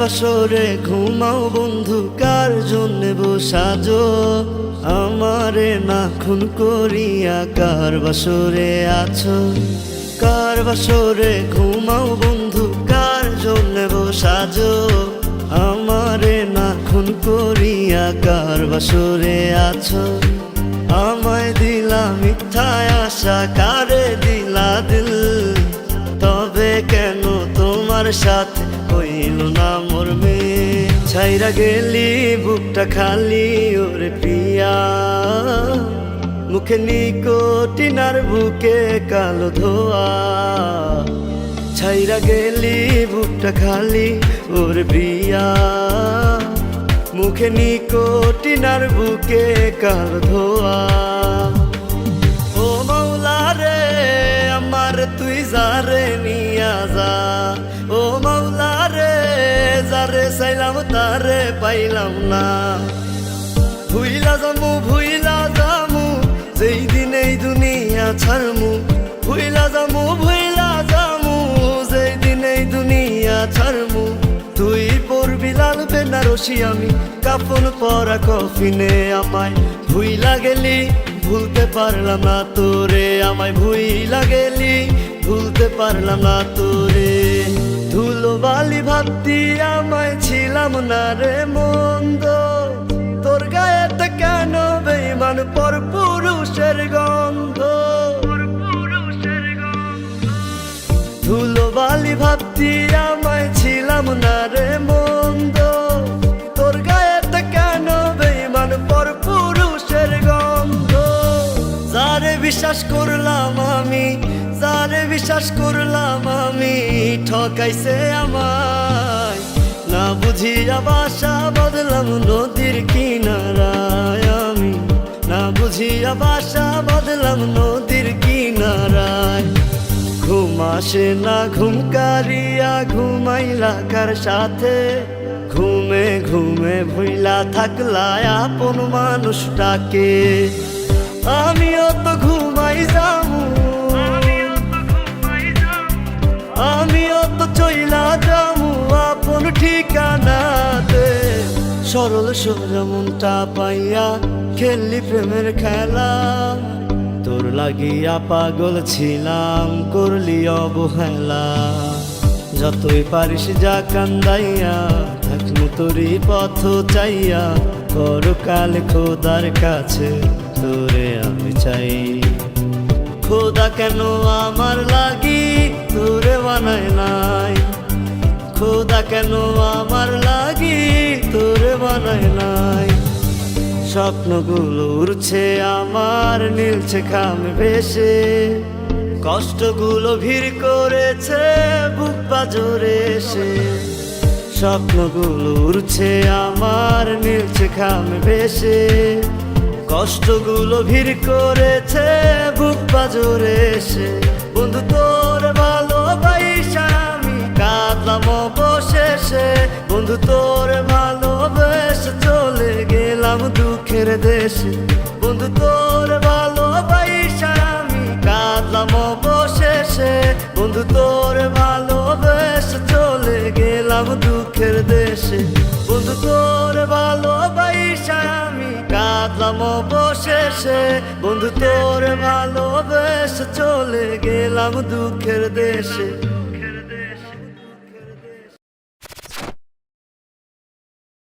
বাসরে ঘুমাও বন্ধু, কার জন্যে বসাজো আমারে না খুন করিয়া কার বাসরে আছো? কার বাসরে ঘুমাও বন্ধু, কার জন্যে বসাজো আমারে না খুন করিয়া কার বাসরে আছো? আমায় দিলা মিথ্যায় আশা, কারে দিলা দিল? তবে কেন তোমার সাথে হইল না মোর মেয়ে। ছাইরা গেলি, বুকটা খালি, ওরে প্রিয়া মুখে নিকোটিনার বুকে কালো ধোয়া। ছাইরা গেলি, বুকটা খালি, ওর প্রিয়া মুখে নিকোটিনার বুকে কালো ধোয়া। ও মাওলা রে, আমার তুই যারে নিয়া যা। তারে পাইলাম না। ভুইলা যামু ভুইলা যামু, যেই দিন দুনিয়া ছাড়মু। ভুইলা যামু ভুইলা যামু, যেই দিন দুনিয়া ছাড়মু। তুই পড়বি লাল বেনারসি আমি, কাফন পরা কফিনে আমায়। ভুইলা গেলি, ভুলতে পারলাম না তোরে, আমায় ভুইলা গেলি, ভুলতে পারলাম না তোরে। ধুলো বালি ভাবতি আমায় ছিলাম না রে মন্দ তোর গায়েতে কেন বেইমান পর পুরুষের গন্ধ। ধুলো বালি ভাবতি আমায় ছিলাম না রে মন্দ তোর গায়েতে কেন বেইমান পর পুরুষের গন্ধ। যারে বিশ্বাস করলাম আমি যারে বিশ্বাস করলাম আমি, ঠকাইছে আমায়। না বুঝিয়া বাসা বদলাম নদীর কিনারায় আমি। না বুঝিয়া বাসা বদলাম নদীর কিনারায়। ঘুম আসে না, ঘুম কারিয়া ঘুমাইলা কার সাথে? ঘুমে ঘুমে ভুইলা থাকলা আপন মানুষটাকে। আমিও তো ঘুমাই যামু সরল সোজা মনটা পাইয়া খেললি প্রেমের খেলা। তোর লাগিয়া পাগল ছিলাম, করলি অবহেলা। যতই পারিস যা কান্দাইয়া, থাকমু তোরই পথ চাইয়া। পরকাল খোদার কাছে, তোরে আমি চাই। খোদা কেন আমার লাগি, তোরে বানায় নাই। খোদা কেন আমার বানায় নাই। স্বপ্নগুলো উড়ছে, আমার নীলছে খাম ভেসে। কষ্টগুলো ভিড় করেছে, বুক বাজরে এসে। স্বপ্নগুলো উড়ছে, আমার নীলছে খাম ভেসে। কষ্টগুলো ভিড় করেছে, বুক বাজরে এসে। বন্ধু, তোর ভালোবাসা আমি কাঁদলাম অবশেষে। বন্ধু, তোর দুঃখের দেশে। বন্ধু, তোর ভালোবাসা আমি কাঁদলাম অবশেষে। বন্ধু, তোর ভালোবেসে চলে গেলাম দুঃখের দেশে। বন্ধু, তোর ভালোবাসা আমি কাঁদলাম অবশেষে। বন্ধু, তোর ভালোবেসে চলে গেলাম দুঃখের দেশে।